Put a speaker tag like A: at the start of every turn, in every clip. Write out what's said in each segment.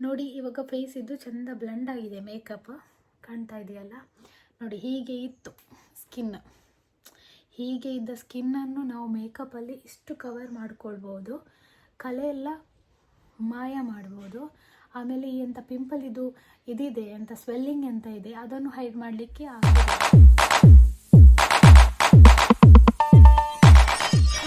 A: ನೋಡಿ, ಇವಾಗ ಫೇಸ್ ಇದ್ದು ಚೆಂದ ಬ್ಲೆಂಡ್ ಆಗಿದೆ ಮೇಕಪ್ ಕಾಣ್ತಾ ಇದೆಯಲ್ಲ? ನೋಡಿ, ಹೀಗೆ ಇತ್ತು ಸ್ಕಿನ್ ಹೀಗೆ ಇದ್ದ ಸ್ಕಿನ್ನನ್ನು ನಾವು ಮೇಕಪ್ಪಲ್ಲಿ ಇಷ್ಟು ಕವರ್ ಮಾಡ್ಕೊಳ್ಬೋದು. ಕಲೆ ಎಲ್ಲ ಮಾಯ ಮಾಡ್ಬೋದು. ಆಮೇಲೆ ಎಂಥ ಪಿಂಪಲ್ ಇದು, ಇದಿದೆ ಅಂತ ಸ್ವೆಲ್ಲಿಂಗ್ ಅಂತ ಇದೆ, ಅದನ್ನು ಹೈಡ್ ಮಾಡಲಿಕ್ಕೆ ಆಗ್ತದೆ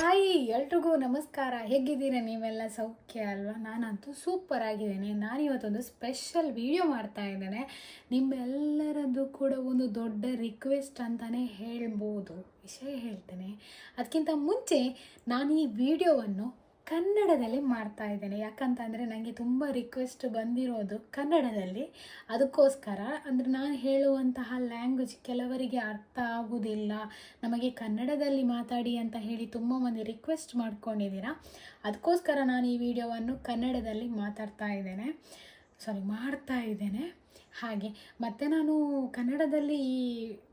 A: ಹಾಯ್, ಎಲ್ರಿಗೂ ನಮಸ್ಕಾರ. ಹೇಗಿದ್ದೀರಾ ನೀವೆಲ್ಲ? ಸೌಖ್ಯ ಅಲ್ವಾ? ನಾನಂತೂ ಸೂಪರ್ ಆಗಿದ್ದೇನೆ. ನಾನು ಇವತ್ತೊಂದು ಸ್ಪೆಷಲ್ ವಿಡಿಯೋ ಮಾಡ್ತಾ ಇದ್ದೇನೆ. ನಿಮ್ಮೆಲ್ಲರದ್ದು ಕೂಡ ಒಂದು ದೊಡ್ಡ ರಿಕ್ವೆಸ್ಟ್ ಅಂತಲೇ ಹೇಳ್ಬೋದು. ವಿಷಯ ಹೇಳ್ತೇನೆ. ಅದಕ್ಕಿಂತ ಮುಂಚೆ ನಾನು ಈ ವಿಡಿಯೋವನ್ನು ಕನ್ನಡದಲ್ಲಿ ಮಾಡ್ತಾ ಇದ್ದೇನೆ. ಯಾಕಂತಂದರೆ ನನಗೆ ತುಂಬ ರಿಕ್ವೆಸ್ಟ್ ಬಂದಿರೋದು ಕನ್ನಡದಲ್ಲಿ. ಅದಕ್ಕೋಸ್ಕರ ಅಂದರೆ ನಾನು ಹೇಳುವಂತಹ ಲ್ಯಾಂಗ್ವೇಜ್ ಕೆಲವರಿಗೆ ಅರ್ಥ ಆಗುವುದಿಲ್ಲ ನಮಗೆ ಕನ್ನಡದಲ್ಲಿ ಮಾತಾಡಿ ಅಂತ ಹೇಳಿ ತುಂಬ ಮಂದಿ ರಿಕ್ವೆಸ್ಟ್ ಮಾಡ್ಕೊಂಡಿದ್ದೀರಾ? ಅದಕ್ಕೋಸ್ಕರ ನಾನು ಈ ವಿಡಿಯೋವನ್ನು ಕನ್ನಡದಲ್ಲಿ ಮಾತಾಡ್ತಾ ಇದ್ದೇನೆ. ಸಾರಿ ಮಾಡ್ತಾ ಇದ್ದೇನೆ. ಹಾಗೆ. ಮತ್ತು ನಾನು ಕನ್ನಡದಲ್ಲಿ ಈ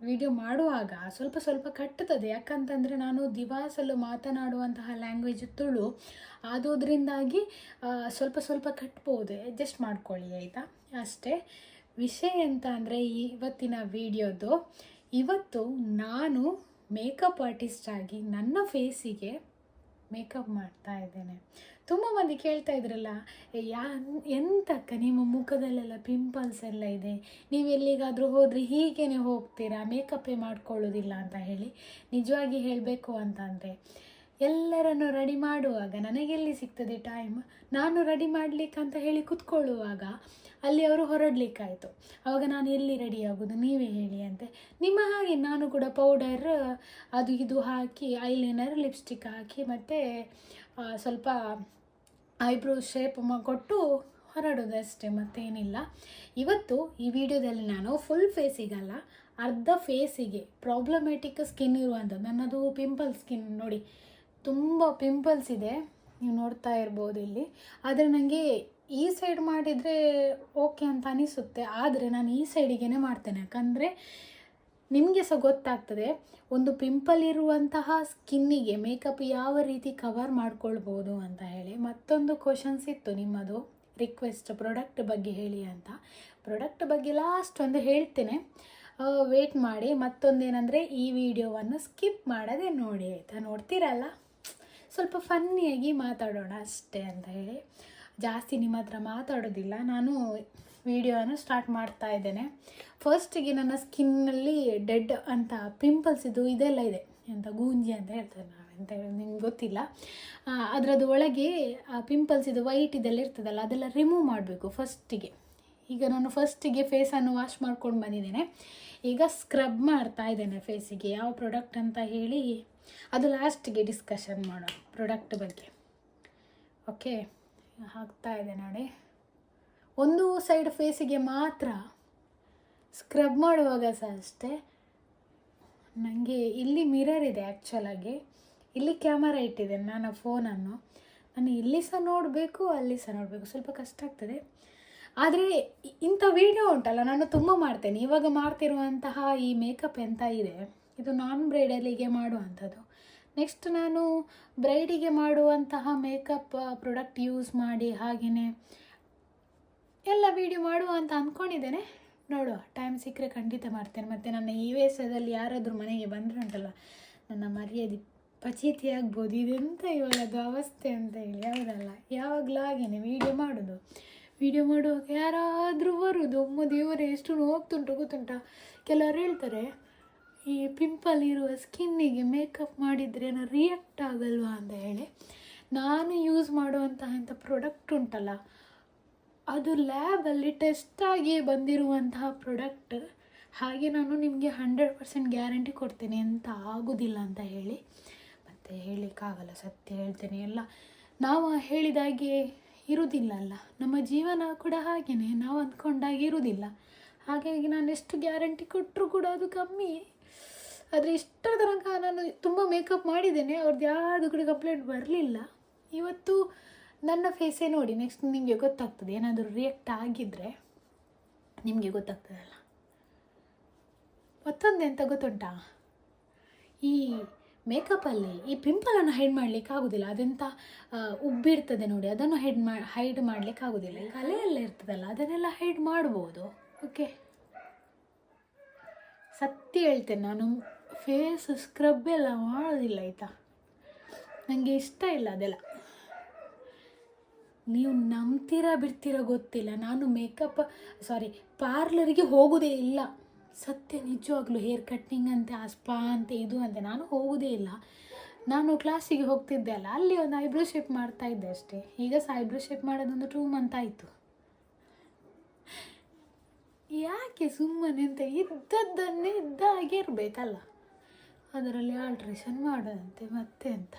A: ವಿಡಿಯೋ ಮಾಡುವಾಗ ಸ್ವಲ್ಪ ಸ್ವಲ್ಪ ಕಟ್ಟುತ್ತದೆ. ಯಾಕಂತಂದರೆ ನಾನು ದಿವಾಸಲು ಮಾತನಾಡುವಂತಹ ಲ್ಯಾಂಗ್ವೇಜ್ ತುಳು. ಆದೋದ್ರಿಂದಾಗಿ ಸ್ವಲ್ಪ ಸ್ವಲ್ಪ ಕಟ್ಬೋದು. ಅಡ್ಜಸ್ಟ್ ಮಾಡ್ಕೊಳ್ಳಿ, ಆಯಿತಾ? ಅಷ್ಟೇ. ವಿಷಯ ಎಂತ ಅಂದರೆ ಇವತ್ತಿನ ವಿಡಿಯೋದು ಇವತ್ತು ನಾನು ಮೇಕಪ್ ಆರ್ಟಿಸ್ಟ್ ಆಗಿ ನನ್ನ ಫೇಸಿಗೆ ಮೇಕಪ್ ಮಾಡ್ತಾ ಇದ್ದೇನೆ. ತುಂಬ ಮಂದಿ ಕೇಳ್ತಾ ಇದ್ರಲ್ಲ "ಏ, ಯಾ ಎಂತಕ್ಕ ನಿಮ್ಮ ಮುಖದಲ್ಲೆಲ್ಲ ಪಿಂಪಲ್ಸ್ ಎಲ್ಲ ಇದೆ? ನೀವು ಎಲ್ಲಿಗಾದರೂ ಹೋದರೆ ಹೀಗೇನೆ ಹೋಗ್ತೀರಾ? ಮೇಕಪ್ಪೇ ಮಾಡ್ಕೊಳ್ಳೋದಿಲ್ಲ ಅಂತ ಹೇಳಿ ನಿಜವಾಗಿ ಹೇಳಬೇಕು ಅಂತಂದರೆ ಎಲ್ಲರನ್ನು ರೆಡಿ ಮಾಡುವಾಗ ನನಗೆಲ್ಲಿ ಸಿಗ್ತದೆ ಟೈಮ್ ನಾನು ರೆಡಿ ಮಾಡಲಿಕ್ಕಂತ ಹೇಳಿ ಕುತ್ಕೊಳ್ಳುವಾಗ ಅಲ್ಲಿ ಅವರು ಹೊರಡಲಿಕ್ಕಾಯಿತು. ಆವಾಗ ನಾನು ಎಲ್ಲಿ ರೆಡಿ ಆಗೋದು? ನೀವೇ ಹೇಳಿ ಅಂತೆ. ನಿಮ್ಮ ಹಾಗೆ ನಾನು ಕೂಡ ಪೌಡರ್ ಅದು ಇದು ಹಾಕಿ ಐಲೈನರ್ ಲಿಪ್ಸ್ಟಿಕ್ ಹಾಕಿ ಮತ್ತು ಸ್ವಲ್ಪ ಐಬ್ರೋ ಶೇಪ್ ಕೊಟ್ಟು ಹೊರಡೋದು ಅಷ್ಟೇ, ಮತ್ತೇನಿಲ್ಲ. ಇವತ್ತು ಈ ವಿಡಿಯೋದಲ್ಲಿ ನಾನು ಫುಲ್ ಫೇಸಿಗಲ್ಲ ಅರ್ಧ ಫೇಸಿಗೆ ಪ್ರಾಬ್ಲಮೆಟಿಕ್ ಸ್ಕಿನ್ ಇರುವಂಥದ್ದು. ನನ್ನದು ಪಿಂಪಲ್ ಸ್ಕಿನ್ ನೋಡಿ, ತುಂಬ ಪಿಂಪಲ್ಸ್ ಇದೆ. ನೀವು ನೋಡ್ತಾ ಇರ್ಬೋದು ಇಲ್ಲಿ. ಆದರೆ ನನಗೆ ಈ ಸೈಡ್ ಮಾಡಿದರೆ ಓಕೆ ಅಂತ ಅನಿಸುತ್ತೆ. ಆದರೆ ನಾನು ಈ ಸೈಡಿಗೆ ಮಾಡ್ತೇನೆ. ಯಾಕಂದರೆ ನಿಮಗೆ ಸಹ ಗೊತ್ತಾಗ್ತದೆ, ಒಂದು ಪಿಂಪಲ್ ಇರುವಂತಹ ಸ್ಕಿನ್ನಿಗೆ ಮೇಕಪ್ ಯಾವ ರೀತಿ ಕವರ್ ಮಾಡ್ಕೊಳ್ಬೋದು ಅಂತ ಹೇಳಿ. ಮತ್ತೊಂದು ಕ್ವಶನ್ಸ್ ಇತ್ತು ನಿಮ್ಮದು ರಿಕ್ವೆಸ್ಟ್ ಪ್ರಾಡಕ್ಟ್ ಬಗ್ಗೆ ಹೇಳಿ ಅಂತ. ಪ್ರಾಡಕ್ಟ್ ಬಗ್ಗೆ ಲಾಸ್ಟ್ ಒಂದು ಹೇಳ್ತೇನೆ. ವೇಟ್ ಮಾಡಿ, ಮತ್ತೊಂದೇನೆಂದರೆ ಈ ವಿಡಿಯೋವನ್ನು ಸ್ಕಿಪ್ ಮಾಡದೆ ನೋಡಿ ಆಯಿತಾ? ನೋಡ್ತೀರಲ್ಲ? ಸ್ವಲ್ಪ ಫನ್ನಿಯಾಗಿ ಮಾತಾಡೋಣ ಅಷ್ಟೇ ಅಂತ ಹೇಳಿ. ಜಾಸ್ತಿ ನಿಮ್ಮ ಹತ್ರ ಮಾತಾಡೋದಿಲ್ಲ, ನಾನು ವಿಡಿಯೋನ ಸ್ಟಾರ್ಟ್ ಮಾಡ್ತಾ ಇದ್ದೇನೆ. ಫಸ್ಟಿಗೆ ನನ್ನ ಸ್ಕಿನ್ನಲ್ಲಿ ಡೆಡ್ ಅಂತ ಪಿಂಪಲ್ಸ್ ಇದು ಇದೆಲ್ಲ ಇದೆ. ಎಂತ ಗೂಂಜಿ ಅಂತ ಹೇಳ್ತಾರೆ ನಾವು ಅಂತ ನಿಮ್ಗೆ ಗೊತ್ತಿಲ್ಲ. ಆ, ಅದರದ್ದು ಒಳಗೆ ಪಿಂಪಲ್ಸ್ ಇದು ವೈಟ್ ಇದೆಲ್ಲ ಇರ್ತದಲ್ಲ ಅದೆಲ್ಲ ರಿಮೂವ್ ಮಾಡಬೇಕು ಫಸ್ಟಿಗೆ ಈಗ ನಾನು ಫಸ್ಟಿಗೆ ಫೇಸನ್ನು ವಾಶ್ ಮಾಡ್ಕೊಂಡು ಬಂದಿದ್ದೇನೆ. ಈಗ ಸ್ಕ್ರಬ್ ಮಾಡ್ತಾ ಇದ್ದೇನೆ ಫೇಸಿಗೆ ಯಾವ ಪ್ರಾಡಕ್ಟ್ ಅಂತ ಹೇಳಿ ಅದು ಲಾಸ್ಟಿಗೆ ಡಿಸ್ಕಷನ್ ಮಾಡೋ ಪ್ರಾಡಕ್ಟ್ ಬಗ್ಗೆ. ಓಕೆ ಹಾಕ್ತಾ ಇದೆ ನೋಡಿ ಒಂದು ಸೈಡ್ ಫೇಸಿಗೆ ಮಾತ್ರ ಸ್ಕ್ರಬ್ ಮಾಡುವಾಗ ಸಹ ಅಷ್ಟೇ. ನನಗೆ ಇಲ್ಲಿ ಮಿರರ್ ಇದೆ ಆ್ಯಕ್ಚುಲಾಗಿ ಇಲ್ಲಿ ಕ್ಯಾಮರಾ ಇಟ್ಟಿದ್ದೇನೆ ನನ್ನ ಫೋನನ್ನು ನಾನು ಇಲ್ಲಿ ಸಹ ನೋಡಬೇಕು, ಅಲ್ಲಿ ಸಹ ನೋಡಬೇಕು. ಸ್ವಲ್ಪ ಕಷ್ಟ ಆಗ್ತದೆ. ಆದರೆ ಇಂಥ ವೀಡಿಯೋ ಉಂಟಲ್ಲ, ನಾನು ತುಂಬ ಮಾಡ್ತೇನೆ. ಇವಾಗ ಮಾಡ್ತಿರುವಂತಹ ಈ ಮೇಕಪ್ ಎಂತ ಇದೆ, ಇದು ನಾನ್ ಬ್ರೈಡಲಿಗೆ ಮಾಡುವಂಥದ್ದು. ನೆಕ್ಸ್ಟ್ ನಾನು ಬ್ರೈಡಿಗೆ ಮಾಡುವಂತಹ ಮೇಕಪ್ ಪ್ರಾಡಕ್ಟ್ ಯೂಸ್ ಮಾಡಿ ಹಾಗೆಯೇ ಎಲ್ಲ ವಿಡಿಯೋ ಮಾಡುವ ಅಂತ ಅಂದ್ಕೊಂಡಿದ್ದೇನೆ ನೋಡುವ ಟೈಮ್ ಸಿಕ್ಕರೆ ಖಂಡಿತ ಮಾಡ್ತೇನೆ. ಮತ್ತು ನನ್ನ ಈ ವಯಸ್ಸದಲ್ಲಿ ಯಾರಾದರೂ ಮನೆಗೆ ಬಂದರೆ ಉಂಟಲ್ಲ ನನ್ನ ಮರ್ಯಾದೆ ಪಚೀತಿ ಆಗ್ಬೋದು. ಇದೆಂತ ಇವಾಗದು ಅವಸ್ಥೆ ಅಂತ ಹೇಳಿ. ಹೌದಲ್ಲ? ಯಾವಾಗಲೂ ಹಾಗೇನೆ. ವೀಡಿಯೋ ಮಾಡೋದು. ವೀಡಿಯೋ ಮಾಡುವಾಗ ಯಾರಾದರೂ ಬರುವುದು ಒಮ್ಮ ದೇವರೇ, ಎಷ್ಟು ನೋಗ್ತುಂಟು ಗೊತ್ತುಂಟ? ಕೆಲವರು ಹೇಳ್ತಾರೆ, ಈ ಪಿಂಪಲ್ ಇರುವ ಸ್ಕಿನ್ನಿಗೆ ಮೇಕಪ್ ಮಾಡಿದರೆ ಏನೋ ರಿಯಾಕ್ಟ್ ಆಗಲ್ವಾ ಅಂತ ಹೇಳಿ. ನಾನು ಯೂಸ್ ಮಾಡುವಂತಹ ಇಂಥ ಪ್ರಾಡಕ್ಟ್ ಉಂಟಲ್ಲ ಅದು ಲ್ಯಾಬಲ್ಲಿ ಟೆಸ್ಟ್ ಆಗಿ ಬಂದಿರುವಂತಹ ಪ್ರಾಡಕ್ಟ್ ಹಾಗೆ ನಾನು ನಿಮಗೆ ಹಂಡ್ರೆಡ್ ಪರ್ಸೆಂಟ್ ಗ್ಯಾರಂಟಿ ಕೊಡ್ತೇನೆ ಅಂತ ಆಗೋದಿಲ್ಲ ಅಂತ ಹೇಳಿ. ಮತ್ತು ಹೇಳಲಿಕ್ಕಾಗಲ್ಲ, ಸತ್ಯ ಹೇಳ್ತೇನೆ ಎಲ್ಲ. ನಾವು ಹೇಳಿದಾಗೆ ಇರುವುದಿಲ್ಲ ಅಲ್ಲ. ನಮ್ಮ ಜೀವನ ಕೂಡ ಹಾಗೆಯೇ ನಾವು ಅಂದ್ಕೊಂಡಾಗೆ ಇರುವುದಿಲ್ಲ ಹಾಗಾಗಿ ನಾನು ಎಷ್ಟು ಗ್ಯಾರಂಟಿ ಕೊಟ್ಟರು ಕೂಡ ಅದು ಕಮ್ಮಿ. ಆದರೆ ಇಷ್ಟರ ತನಕ ನಾನು ತುಂಬ ಮೇಕಪ್ ಮಾಡಿದ್ದೇನೆ, ಅವ್ರದ್ದು ಯಾವುದು ಕೂಡ ಕಂಪ್ಲೇಂಟ್ ಬರಲಿಲ್ಲ. ಇವತ್ತು ನನ್ನ ಫೇಸೇ ನೋಡಿ ನೆಕ್ಸ್ಟ್ ನಿಮಗೆ ಗೊತ್ತಾಗ್ತದೆ, ಏನಾದರೂ ರಿಯಾಕ್ಟ್ ಆಗಿದ್ದರೆ ನಿಮಗೆ ಗೊತ್ತಾಗ್ತದಲ್ಲ. ಮತ್ತೊಂದು ಎಂತ ಗೊತ್ತುಂಟಾ? ಈ ಮೇಕಪ್ಪಲ್ಲಿ ಈ ಪಿಂಪಲನ್ನು ಹೈಡ್ ಮಾಡಲಿಕ್ಕೆ ಆಗೋದಿಲ್ಲ ಅದೆಂಥ ಉಬ್ಬಿರ್ತದೆ ನೋಡಿ, ಅದನ್ನು ಹೈಡ್ ಮಾ ಹೈಡ್ ಮಾಡಲಿಕ್ಕೆ ಆಗೋದಿಲ್ಲ. ಕಲೆ ಎಲ್ಲ ಇರ್ತದಲ್ಲ, ಅದನ್ನೆಲ್ಲ ಹೈಡ್ ಮಾಡ್ಬೋದು. ಓಕೆ ಸತ್ಯ ಹೇಳ್ತೇನೆ, ನಾನು ಫೇಸ್ ಸ್ಕ್ರಬ್ ಎಲ್ಲ ಮಾಡೋದಿಲ್ಲ, ಆಯಿತಾ? ನನಗೆ ಇಷ್ಟ ಇಲ್ಲ ಅದೆಲ್ಲ. ನೀವು ನಂಬ್ತೀರಾ ಬಿಡ್ತೀರಾ ಗೊತ್ತಿಲ್ಲ. ನಾನು ಮೇಕಪ್ ಸಾರಿ ಪಾರ್ಲರಿಗೆ ಹೋಗೋದೇ ಇಲ್ಲ. ಸತ್ಯ, ನಿಜವಾಗ್ಲೂ ಹೇರ್ ಕಟ್ಟಿಂಗ್ ಅಂತೆ, ಆ ಸ್ಪಾ ಅಂತೆ, ಇದು ಅಂತೆ, ನಾನು ಹೋಗೋದೇ ಇಲ್ಲ. ನಾನು ಕ್ಲಾಸಿಗೆ ಹೋಗ್ತಿದ್ದೆ ಅಲ್ಲ, ಅಲ್ಲಿ ಒಂದು ಐಬ್ರೋ ಶೇಪ್ ಮಾಡ್ತಾ ಇದ್ದೆ ಅಷ್ಟೇ. ಈಗ ಸಹ ಐಬ್ರೋ ಶೇಪ್ ಮಾಡೋದೊಂದು ಟೂ ಮಂತ್ ಆಯಿತು. ಯಾಕೆ ಸುಮ್ಮನೆ ಅಂತ? ಇದ್ದದ್ದನ್ನೇ ಇದ್ದ ಹಾಗೆ ಇರಬೇಕಲ್ಲ. ಅದರಲ್ಲಿ ಆಲ್ಟ್ರೇಷನ್ ಮಾಡೋದಂತೆ, ಮತ್ತೆ ಅಂತ.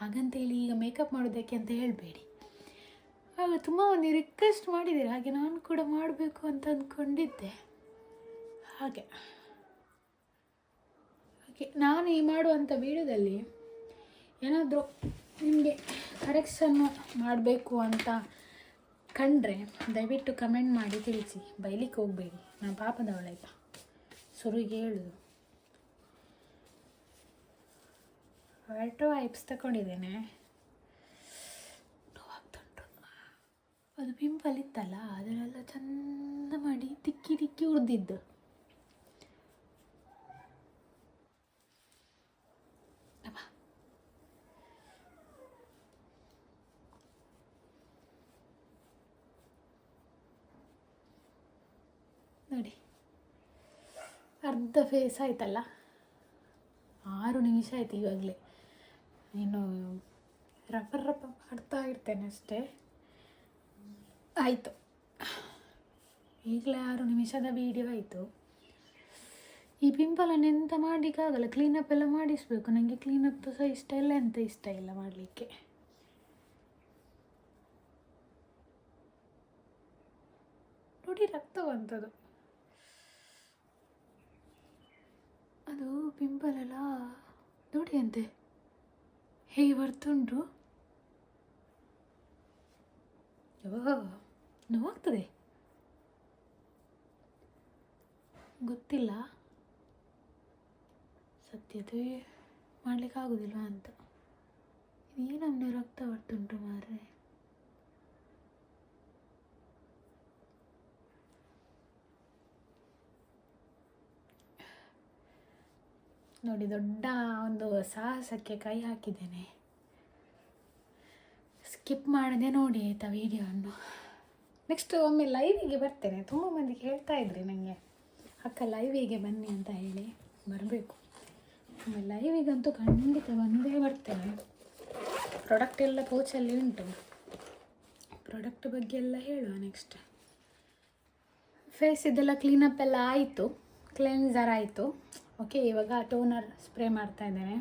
A: ಹಾಗಂತೇಳಿ ಈಗ ಮೇಕಪ್ ಮಾಡೋದಕ್ಕೆ ಅಂತ ಹೇಳಬೇಡಿ. ಆಗ ತುಂಬ ಒಂದು ರಿಕ್ವೆಸ್ಟ್ ಮಾಡಿದ್ದೀರಿ, ಹಾಗೆ ನಾನು ಕೂಡ ಮಾಡಬೇಕು ಅಂತ ಅಂದ್ಕೊಂಡಿದ್ದೆ ಹಾಗೆ. ಓಕೆ ನಾನು ಈ ಮಾಡುವಂಥ ವೀಡಿಯೋದಲ್ಲಿ ಏನಾದರೂ ನಿಮಗೆ ಕರೆಕ್ಷನ್ನು ಮಾಡಬೇಕು ಅಂತ ಕಂಡ್ರೆ ದಯವಿಟ್ಟು ಕಮೆಂಟ್ ಮಾಡಿ ತಿಳಿಸಿ. ಬೈಲಿಕ್ಕೆ ಹೋಗಬೇಡಿ. ನಾನು ಪಾಪದವಳಾಯ್ತಾ ಸುರುಗೆ ಹೇಳುದು. ಆಲ್ಟೋ ವೈಪ್ಸ್ ತಗೊಂಡಿದ್ದೇನೆ. ನೋವಾಗ್ತುಂಟು ಅದು ಪಿಂಪಲ್ ಅದನ್ನೆಲ್ಲ ಚಂದ ಮಾಡಿ ತಿಕ್ಕಿ ತಿಕ್ಕಿ ಉರಿದಿದ್ದು. ನೋಡಿ. ಅರ್ಧ ಫೇಸ್ ಆಯ್ತಲ್ಲ. ಆರು ನಿಮಿಷ ಆಯ್ತು ಇವಾಗಲೇ. ನೀನು ರಪ ರಪ ಮಾಡ್ತಾ ಇರ್ತೇನೆ ಅಷ್ಟೇ. ಆಯಿತು. ಈಗಲೇ ಆರು ನಿಮಿಷದ ವಿಡಿಯೋ ಆಯಿತು. ಈ ಪಿಂಪಲನ್ನು ಎಂತ ಮಾಡಲಿಕ್ಕಾಗಲ್ಲ? ಕ್ಲೀನಪ್ ಎಲ್ಲ ಮಾಡಿಸ್ಬೇಕು. ನನಗೆ ಕ್ಲೀನಪ್ ಸಹ ಇಷ್ಟ ಇಲ್ಲ, ಎಂತ ಇಷ್ಟ ಇಲ್ಲ ಮಾಡಲಿಕ್ಕೆ. ನೋಡಿ ರಕ್ತ ಬಂತದು. ಅದು ಪಿಂಪಲ್ ಎಲ್ಲ ನೋಡಿ ಅಂತೆ. ಹೇಗೆ ಬರ್ತುಂಟು ನೋವಾಗ್ತದೆ. ಗೊತ್ತಿಲ್ಲ. ಸತ್ಯತೆ ಮಾಡ್ಲಿಕ್ಕೆ ಆಗುದಿಲ್ಲ ಅಂತ. ಈ ನಮ್ಮನೆ ರಕ್ತ ಬರ್ತುಂಟು ಮಾರ್ರೆ. ನೋಡಿ, ದೊಡ್ಡ ಒಂದು ಸಾಹಸಕ್ಕೆ ಕೈ ಹಾಕಿದ್ದೇನೆ. ಸ್ಕಿಪ್ ಮಾಡದೆ ನೋಡಿ ಆಯಿತಾ ವಿಡಿಯೋವನ್ನು. ನೆಕ್ಸ್ಟ್ ಒಮ್ಮೆ ಲೈವಿಗೆ ಬರ್ತೇನೆ. ತುಂಬ ಮಂದಿ ಹೇಳ್ತಾ ಇದ್ರಿ ನನಗೆ ಅಕ್ಕ ಲೈವಿಗೆ ಬನ್ನಿ ಅಂತ ಹೇಳಿ. ಬರಬೇಕು. ಒಮ್ಮೆ ಲೈವಿಗಂತೂ ಖಂಡಿತ ಬಂದೇ ಬರ್ತೇನೆ. ಪ್ರಾಡಕ್ಟ್ ಎಲ್ಲ ಪೌಚಲ್ಲಿ ಉಂಟು. ಪ್ರಾಡಕ್ಟ್ ಬಗ್ಗೆ ಎಲ್ಲ ಹೇಳುವ ನೆಕ್ಸ್ಟ್ ಫೇಸ್ ಇದೆಲ್ಲ ಕ್ಲೀನಪ್ ಎಲ್ಲ ಆಯಿತು. ಕ್ಲೆನ್ಸರ್ ಆಯಿತು. ಓಕೆ, ಇವಾಗ ಟೋನರ್ ಸ್ಪ್ರೇ ಮಾಡ್ತಾ ಇದ್ದೇನೆ.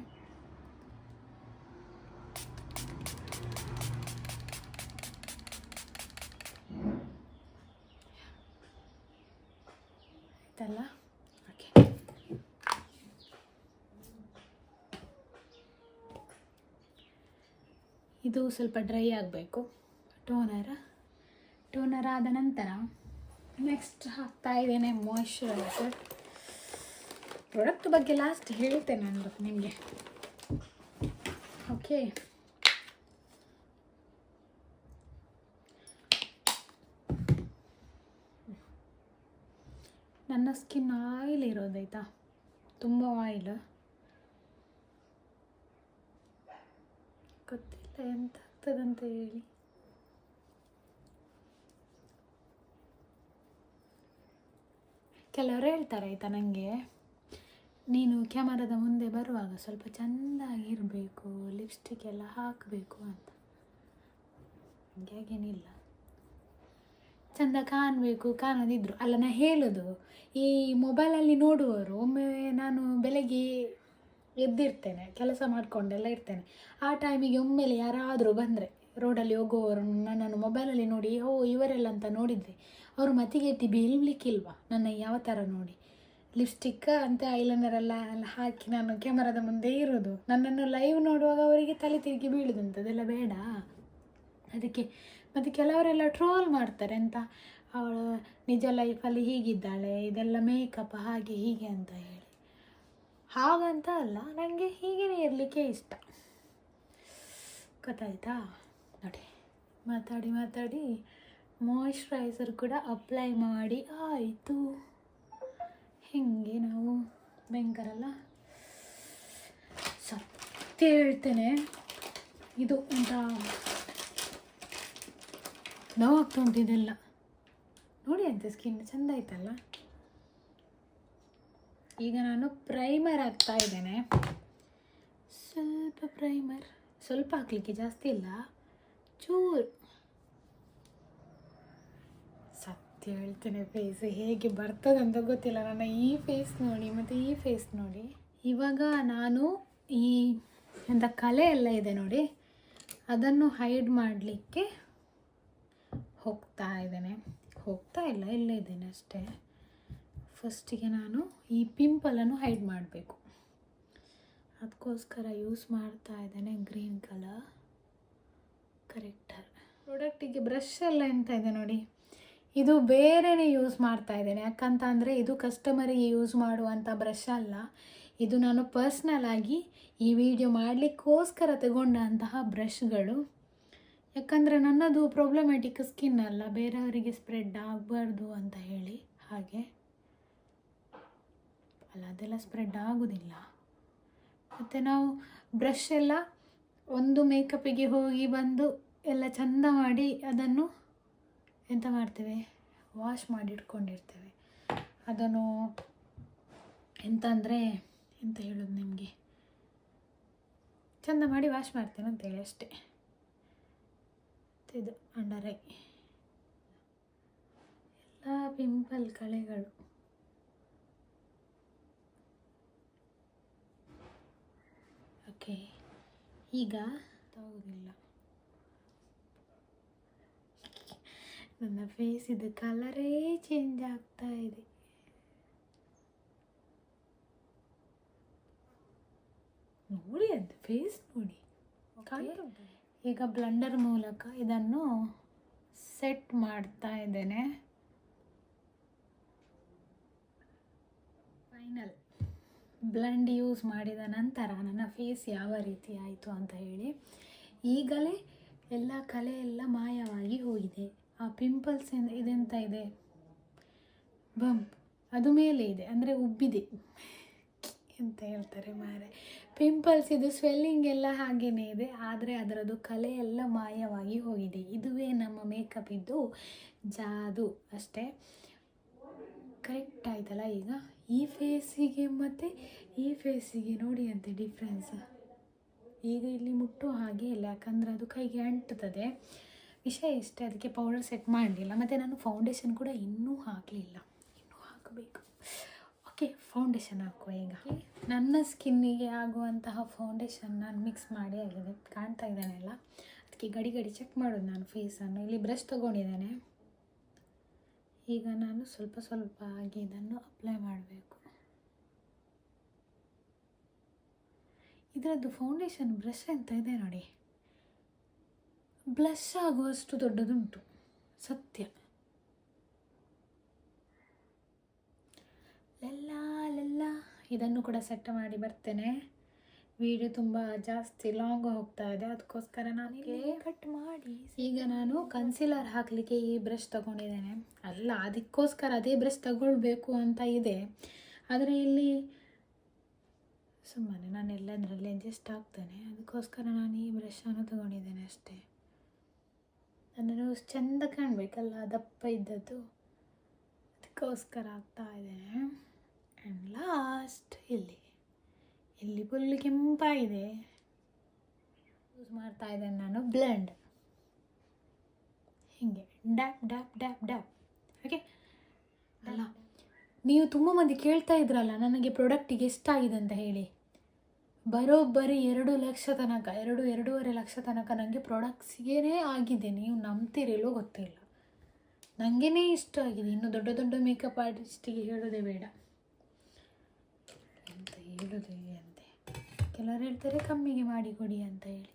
A: ಆಯ್ತಲ್ಲ? ಓಕೆ. ಇದು ಸ್ವಲ್ಪ ಡ್ರೈ ಆಗಬೇಕು. ಟೋನರ್ ಟೋನರ್ ಆದ ನಂತರ ನೆಕ್ಸ್ಟ್ ಹಾಕ್ತಾ ಇದ್ದೇನೆ ಮಾಯ್ಶ್ಚರೈಸರ್ ಪ್ರಾಡಕ್ಟ್ ಬಗ್ಗೆ ಲಾಸ್ಟ್ ಹೇಳ್ತೇನೆ ನಾನು ನಿಮಗೆ. ಓಕೆ ನನ್ನ ಸ್ಕಿನ್ ಆಯಿಲ್ ಇರೋದೈತಾ ತುಂಬ ಆಯಿಲ್ ಗೊತ್ತಿಲ್ಲ ಎಂತ ಆಗ್ತದಂತ ಹೇಳಿ. ಕೆಲವರು ಹೇಳ್ತಾರೆ ಆಯಿತಾ ನನಗೆ ನೀನು ಕ್ಯಾಮರಾದ ಮುಂದೆ ಬರುವಾಗ ಸ್ವಲ್ಪ ಚೆಂದಾಗಿರಬೇಕು ಲಿಪ್ಸ್ಟಿಕ್ ಎಲ್ಲ ಹಾಕಬೇಕು ಅಂತ. ಹಾಗೇನಿಲ್ಲ. ಚೆಂದ ಕಾಣಬೇಕು, ಕಾಣೋದಿದ್ರು. ಅಲ್ಲ ನಾನು ಹೇಳೋದು, ಈ ಮೊಬೈಲಲ್ಲಿ ನೋಡುವವರು, ಒಮ್ಮೆ ನಾನು ಬೆಳಗ್ಗೆ ಎದ್ದಿರ್ತೇನೆ, ಕೆಲಸ ಮಾಡಿಕೊಂಡೆಲ್ಲ ಇರ್ತೇನೆ. ಆ ಟೈಮಿಗೆ ಒಮ್ಮೆಲೆ ಯಾರಾದರೂ ಬಂದರೆ, ರೋಡಲ್ಲಿ ಹೋಗುವವರು ನನ್ನನ್ನು ಮೊಬೈಲಲ್ಲಿ ನೋಡಿ, ಓ, ಇವರೆಲ್ಲ ಅಂತ ನೋಡಿದರೆ, ಅವರು ಮತಿಗೆಟ್ಟಿ ಬೀಳ್ಲಿಕ್ಕಿಲ್ವಾ? ನನ್ನ ಯಾವ ಥರ ನೋಡಿ. ಲಿಪ್ಸ್ಟಿಕ್ ಅಂತ ಐಲೈನರ್ ಎಲ್ಲ ಎಲ್ಲ ಹಾಕಿ ನಾನು ಕ್ಯಾಮರಾದ ಮುಂದೆ ಇರೋದು. ನನ್ನನ್ನು ಲೈವ್ ನೋಡುವಾಗ ಅವರಿಗೆ ತಲೆ ತಿರುಗಿ ಬೀಳುದಂತ ಅದೆಲ್ಲ ಬೇಡ. ಅದಕ್ಕೆ ಮತ್ತು ಕೆಲವರೆಲ್ಲ ಟ್ರೋಲ್ ಮಾಡ್ತಾರೆ ಅಂತ. ಅವಳು ನಿಜ ಲೈಫಲ್ಲಿ ಹೀಗಿದ್ದಾಳೆ, ಇದೆಲ್ಲ ಮೇಕಪ್ ಹಾಗೆ ಹೀಗೆ ಅಂತ ಹೇಳಿ. ಹಾಗಂತ ಅಲ್ಲ ನನಗೆ ಹೀಗೇ ಇರಲಿಕ್ಕೆ ಇಷ್ಟ. ಗೊತ್ತಾಯ್ತಾ? ನೋಡಿ, ಮಾತಾಡಿ ಮಾತಾಡಿ ಮಾಯಿಶ್ಚರೈಸರ್ ಕೂಡ ಅಪ್ಲೈ ಮಾಡಿ, ಆಯಿತು. ಹಿಂಗೆ ನಾವು ಭಯಂಕರಲ್ಲ? ಸತ್ಯ ಹೇಳ್ತೇನೆ. ಇದು ಅಂತ ನೋವಾಗ್ತಾ ಉಂಟು ಇದೆಲ್ಲ. ನೋಡಿ ಅಂತ ಸ್ಕಿನ್ ಚೆಂದ ಆಯ್ತಲ್ಲ ಈಗ ನಾನು ಪ್ರೈಮರ್ ಹಾಕ್ತಾ ಇದ್ದೇನೆ. ಸ್ವಲ್ಪ ಪ್ರೈಮರ್ ಸ್ವಲ್ಪ ಹಾಕ್ಲಿಕ್ಕೆ ಜಾಸ್ತಿ ಇಲ್ಲ. ಚೂರು. ಹೇಳ್ತೇನೆ ಫೇಸ್ ಹೇಗೆ ಬರ್ತದೆ ಅಂತ ಗೊತ್ತಿಲ್ಲ. ನನ್ನ ಈ ಫೇಸ್ ನೋಡಿ, ಮತ್ತು ಈ ಫೇಸ್ ನೋಡಿ. ಇವಾಗ ನಾನು ಈ ಎಂಥ ಕಲೆ ಎಲ್ಲ ಇದೆ ನೋಡಿ, ಅದನ್ನು ಹೈಡ್ ಮಾಡಲಿಕ್ಕೆ ಹೋಗ್ತಾ ಇದ್ದೇನೆ. ಹೋಗ್ತಾ ಇಲ್ಲ, ಇಲ್ಲೇ ಇದ್ದೇನೆ ಅಷ್ಟೇ. ಫಸ್ಟಿಗೆ ನಾನು ಈ ಪಿಂಪಲನ್ನು ಹೈಡ್ ಮಾಡಬೇಕು. ಅದಕ್ಕೋಸ್ಕರ ಯೂಸ್ ಮಾಡ್ತಾ ಇದ್ದೇನೆ ಗ್ರೀನ್ ಕಲರ್ ಕರೆಕ್ಟರ್ ಪ್ರಾಡಕ್ಟಿಗೆ ಬ್ರಷ್ ಎಲ್ಲ ಎಂತ ಇದೆ ನೋಡಿ. ಇದು ಬೇರೆನೇ ಯೂಸ್ ಮಾಡ್ತಾ ಇದ್ದೇನೆ. ಯಾಕಂತ ಅಂದರೆ ಇದು ಕಸ್ಟಮರಿಗೆ ಯೂಸ್ ಮಾಡುವಂಥ ಬ್ರಷ್ ಅಲ್ಲ. ಇದು ನಾನು ಪರ್ಸ್ನಲ್ ಆಗಿ ಈ ವಿಡಿಯೋ ಮಾಡಲಿಕ್ಕೋಸ್ಕರ ತಗೊಂಡಂತಹ ಬ್ರಷ್ಗಳು ಯಾಕಂದರೆ ನನ್ನದು ಪ್ರಾಬ್ಲಮ್ಯಾಟಿಕ್ ಸ್ಕಿನ್ ಅಲ್ಲ. ಬೇರೆಯವರಿಗೆ ಸ್ಪ್ರೆಡ್ ಆಗಬಾರ್ದು ಅಂತ ಹೇಳಿ ಹಾಗೆ. ಅಲ್ಲ, ಅದೆಲ್ಲ ಸ್ಪ್ರೆಡ್ ಆಗೋದಿಲ್ಲ. ಮತ್ತು ನಾವು ಬ್ರಷ್ ಎಲ್ಲ ಒಂದು ಮೇಕಪ್ಪಿಗೆ ಹೋಗಿ ಬಂದು ಎಲ್ಲ ಚಂದ ಮಾಡಿ ಅದನ್ನು ಎಂತ ಮಾಡ್ತೇವೆ? ವಾಶ್ ಮಾಡಿ ಇಟ್ಕೊಂಡಿರ್ತೇವೆ ಅದನ್ನು ಎಂತ ಅಂದರೆ ಎಂತ ಹೇಳೋದು ನಿಮಗೆ? ಚಂದ ಮಾಡಿ ವಾಶ್ ಮಾಡ್ತೇನೆ ಅಂತೇಳಿ ಅಷ್ಟೇ. ಇದು ಅಂಡರ್ ಐ ಎಲ್ಲ ಪಿಂಪಲ್ ಕಳೆಗಳು. ಓಕೆ ಈಗ ಆಗೋದಿಲ್ಲ ನನ್ನ ಫೇಸ್ ಇದು ಕಲರೇ ಚೇಂಜ್ ಆಗ್ತಾ ಇದೆ. ನೋಡಿ ಅದು ಫೇಸ್ ನೋಡಿ. ಈಗ ಬ್ಲಂಡರ್ ಮೂಲಕ ಇದನ್ನು ಸೆಟ್ ಮಾಡ್ತಾ ಇದ್ದೇನೆ. ಫೈನಲ್ ಬ್ಲೆಂಡ್ ಯೂಸ್ ಮಾಡಿದ ನಂತರ ನನ್ನ ಫೇಸ್ ಯಾವ ರೀತಿ ಆಯಿತು ಅಂತ ಹೇಳಿ ಈಗಲೇ ಎಲ್ಲ ಕಲೆ ಎಲ್ಲ ಮಾಯವಾಗಿ ಹೋಗಿದೆ. ಆ ಪಿಂಪಲ್ಸ್ ಇದೆಂತ ಇದೆ? ಬಂಪ್ ಅದು ಮೇಲೆ ಇದೆ, ಅಂದರೆ ಉಬ್ಬಿದೆ. ಅಂತ ಹೇಳ್ತಾರೆ ಮಾರೆ. ಪಿಂಪಲ್ಸ್ ಇದು ಸ್ವೆಲ್ಲಿಂಗ್ ಎಲ್ಲ ಹಾಗೇನೇ ಇದೆ, ಆದರೆ ಅದರದ್ದು ಕಲೆ ಎಲ್ಲ ಮಾಯವಾಗಿ ಹೋಗಿದೆ. ಇದುವೇ ನಮ್ಮ ಮೇಕಪ್ ಇದ್ದು ಜಾದು ಅಷ್ಟೇ. ಕರೆಕ್ಟ್ ಆಯ್ತಲ್ಲ ಈಗ? ಈ ಫೇಸಿಗೆ ಮತ್ತು, ಈ ಫೇಸಿಗೆ ನೋಡಿ ಅಂತೆ ಡಿಫ್ರೆನ್ಸ್ ಈಗ ಇಲ್ಲಿ ಮುಟ್ಟು ಹಾಗೆ ಇಲ್ಲ, ಯಾಕಂದರೆ ಅದು ಕೈಗೆ ಅಂಟುತ್ತದೆ. ವಿಷಯ ಇಷ್ಟೇ, ಅದಕ್ಕೆ ಪೌಡರ್ ಸೆಟ್ ಮಾಡಲಿಲ್ಲ. ಮತ್ತು ನಾನು ಫೌಂಡೇಶನ್ ಕೂಡ ಇನ್ನೂ ಹಾಕಲಿಲ್ಲ. ಇನ್ನೂ ಹಾಕಬೇಕು. ಓಕೆ ಫೌಂಡೇಶನ್ ಹಾಕುವ ಈಗ. ನನ್ನ ಸ್ಕಿನ್ನಿಗೆ ಆಗುವಂತಹ ಫೌಂಡೇಶನ್ ನಾನು ಮಿಕ್ಸ್ ಮಾಡಿ ಆಗಿದೆ ಕಾಣ್ತಾ ಇದ್ದಾನೆಲ್ಲ ಅದಕ್ಕೆ ಗಡಿ ಗಡಿ ಚೆಕ್ ಮಾಡೋದು ನಾನು ಫೇಸನ್ನು ಇಲ್ಲಿ ಬ್ರಷ್ ತೊಗೊಂಡಿದ್ದೇನೆ. ಈಗ ನಾನು ಸ್ವಲ್ಪ ಸ್ವಲ್ಪ ಆಗಿ ಇದನ್ನು ಅಪ್ಲೈ ಮಾಡಬೇಕು. ಇದರದ್ದು ಫೌಂಡೇಶನ್ ಬ್ರಷ್ ಅಂತ ಇದೆ ನೋಡಿ. ಬ್ಲಷ್ ಆಗುವಷ್ಟು ದೊಡ್ಡದುಂಟು ಸತ್ಯ. ಲೆಲ್ಲ ಲೆಲ್ಲ ಇದನ್ನು ಕೂಡ ಸೆಟ್ ಮಾಡಿ ಬರ್ತೇನೆ. ವಿಡಿಯೋ ತುಂಬ ಜಾಸ್ತಿ ಲಾಂಗ್ ಹೋಗ್ತಾ ಇದೆ ಅದಕ್ಕೋಸ್ಕರ ನಾನು ಇಲ್ಲಿ ಕಟ್ ಮಾಡಿ. ಈಗ ನಾನು ಕನ್ಸಿಲರ್ ಹಾಕಲಿಕ್ಕೆ ಈ ಬ್ರಷ್ ತಗೊಂಡಿದ್ದೇನೆ. ಅಲ್ಲ ಅದಕ್ಕೋಸ್ಕರ ಅದೇ ಬ್ರಷ್ ತಗೊಳ್ಬೇಕು ಅಂತ ಇದೆ. ಆದರೆ ಇಲ್ಲಿ ಸುಮ್ಮನೆ ನಾನು ಎಲ್ಲದರಲ್ಲಿ ಅಡ್ಜಸ್ಟ್ ಆಗ್ತೇನೆ. ಅದಕ್ಕೋಸ್ಕರ ನಾನು ಈ ಬ್ರಷನ್ನು ತಗೊಂಡಿದ್ದೇನೆ ಅಷ್ಟೇ. ನ್ಯೂಸ್ ಚೆಂದ ಕಾಣಬೇಕಲ್ಲ ದಪ್ಪ ಇದ್ದದ್ದು. ಅದಕ್ಕೋಸ್ಕರ ಆಗ್ತಾ ಇದ್ದೇನೆ. ಆ್ಯಂಡ್ ಲಾಸ್ಟ್ ಇಲ್ಲಿ. ಇಲ್ಲಿ ಫುಲ್ ಕೆಂಪಾಗಿದೆ ಯೂಸ್ ಮಾಡ್ತಾ ಇದ್ದೇನೆ ನಾನು ಬ್ಲೆಂಡ್ ಹೀಗೆ dab dab dab dab okay ಅಲ್ಲ, ನೀವು ತುಂಬ ಮಂದಿ ಕೇಳ್ತಾ ಇದ್ರಲ್ಲ, ನನಗೆ ಪ್ರಾಡಕ್ಟಿಗೆ ಎಷ್ಟಾಗಿದೆ ಅಂತ ಹೇಳಿ. ಬರೋಬ್ಬರಿ ಎರಡು ಲಕ್ಷ ತನಕ, ಎರಡು, ಎರಡೂವರೆ ಲಕ್ಷ ತನಕ ನನಗೆ ಪ್ರಾಡಕ್ಟ್ಸ್ಗೇ ಆಗಿದೆ ನೀವು ನಂಬ್ತಿರಿಲ್ಲೋ ಗೊತ್ತಿಲ್ಲ ನನಗೇ ಇಷ್ಟ ಆಗಿದೆ. ಇನ್ನು ದೊಡ್ಡ ದೊಡ್ಡ ಮೇಕಪ್ ಆರ್ಟಿಸ್ಟಿಗೆ ಹೇಳೋದೇ ಬೇಡ. ಅಂತ ಹೇಳೋದು ಅಂತೆ. ಕೆಲವರು ಹೇಳ್ತಾರೆ, ಕಮ್ಮಿಗೆ ಮಾಡಿ ಕೊಡಿ ಅಂತ ಹೇಳಿ.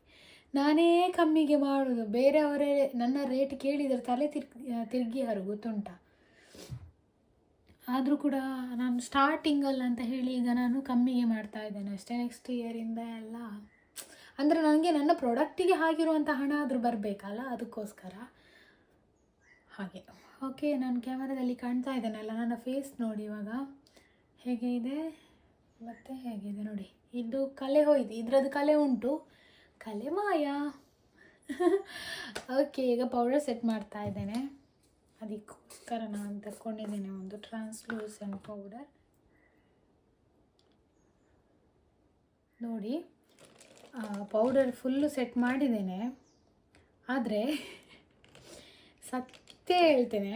A: ನಾನೇ ಕಮ್ಮಿಗೆ ಮಾಡೋದು. ಬೇರೆಯವರೇ ನನ್ನ ರೇಟ್ ಕೇಳಿದರೆ ತಲೆ ತಿರ್ಗಿ, ತಿರುಗಿ ಗೊತ್ತುಂಟ? ಆದರೂ ಕೂಡ ನಾನು ಸ್ಟಾರ್ಟಿಂಗಲ್ಲಿ ಅಂತ ಹೇಳಿ ಈಗ ನಾನು ಕಮ್ಮಿಗೆ ಮಾಡ್ತಾ ಇದ್ದೇನೆ ಅಷ್ಟೇ. ನೆಕ್ಸ್ಟ್ ಇಯರಿಂದ ಎಲ್ಲ ಅಂದರೆ ನನಗೆ ನನ್ನ ಪ್ರಾಡಕ್ಟಿಗೆ ಆಗಿರುವಂಥ ಹಣ ಆದರೂ ಬರಬೇಕಲ್ಲ ಅದಕ್ಕೋಸ್ಕರ. ಹಾಗೆ. ಓಕೆ ನಾನು ಕ್ಯಾಮರಾದಲ್ಲಿ ಕಾಣ್ತಾ ಇದ್ದೇನಲ್ಲ, ನನ್ನ ಫೇಸ್ ನೋಡಿ ಇವಾಗ. ಹೇಗೆ ಇದೆ? ಮತ್ತು ಹೇಗಿದೆ ನೋಡಿ. ಇದು ಕಲೆ ಹೋಯ್ತು. ಇದ್ರದ್ದು ಕಲೆ ಉಂಟು. ಕಲೆ ಮಾಯ. ಓಕೆ ಈಗ ಪೌಡರ್ ಸೆಟ್ ಮಾಡ್ತಾ ಇದ್ದೇನೆ. ಅದಕ್ಕೋಸ್ಕರ ನಾನು ತಕ್ಕೊಂಡಿದ್ದೀನಿ ಒಂದು ಟ್ರಾನ್ಸ್ಲೂಸೆಂಟ್ ಪೌಡರ್ ನೋಡಿ ಪೌಡರ್ ಫುಲ್ಲು ಸೆಟ್ ಮಾಡಿದ್ದೇನೆ. ಆದರೆ, ಸತ್ಯ ಹೇಳ್ತೇನೆ,